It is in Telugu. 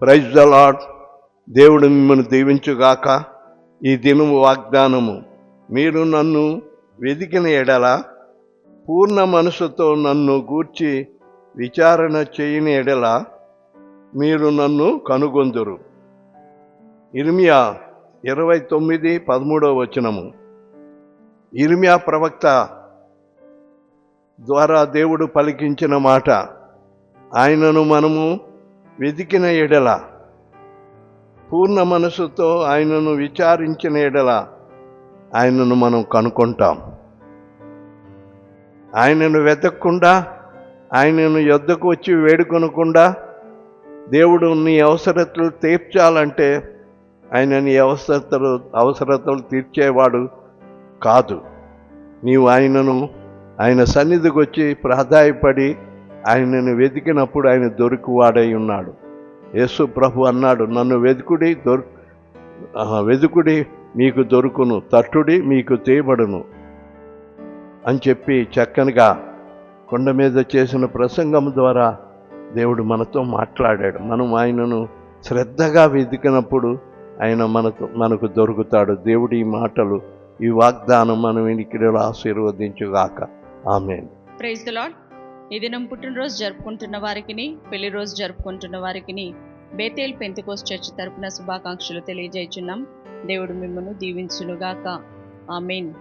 ప్రైజ్ ద లాడ్ దేవుడు మిమ్మల్ని దీవించుగాక. ఈ దినము వాగ్దానము. మీరు నన్ను వెదికిన ఎడల పూర్ణ మనసుతో నన్ను గూర్చి విచారణ చేయని ఎడల మీరు నన్ను కనుగొందురు. ఇర్మియా ఇరవై తొమ్మిది పదమూడవ వచనము. ఇర్మియా ప్రవక్త ద్వారా దేవుడు పలికించిన మాట. ఆయనను మనము వెతికిన ఎడల పూర్ణ మనసుతో ఆయనను విచారించిన ఎడల ఆయనను మనం కనుక్కుంటాం ఆయనను వెతకకుండా ఆయనను యొద్దకు వచ్చి వేడుకొనకుండా దేవుడు నీ అవసరతలు తీర్చాలంటే ఆయన నీ అవసరతలు అవసరతలు తీర్చేవాడు కాదు. నీవు ఆయనను ఆయన సన్నిధికి వచ్చి ప్రాధాయపడి ఆయనను వెతికినప్పుడు ఆయన దొరికివాడై ఉన్నాడు. యేసు ప్రభు అన్నాడు నన్ను వెతుకుడి దొరు వెతుకుడి మీకు దొరుకును తట్టుడి మీకు తేబడును అని చెప్పి చక్కనిగా కొండ మీద చేసిన ప్రసంగం ద్వారా దేవుడు మనతో మాట్లాడాడు. మనం ఆయనను శ్రద్ధగా వెతికినప్పుడు ఆయన మనతో మనకు దొరుకుతాడు. దేవుడి ఈ మాటలు ఈ వాగ్దానం మనం ఇనికిలో ఆశీర్వదించుగాక. ఆమె ప్రైజ్ ద లాడ్ ఈ దినం పుట్టినరోజు జరుపుకుంటున్న వారికిని పెళ్ళి రోజు జరుపుకుంటున్న వారికిని బేతేల్ పెంతుకోస్ చర్చ్ తరపున శుభాకాంక్షలు తెలియజేయుచున్నాం. దేవుడు మిమ్మల్ని దీవించునుగాక. ఆమెన్.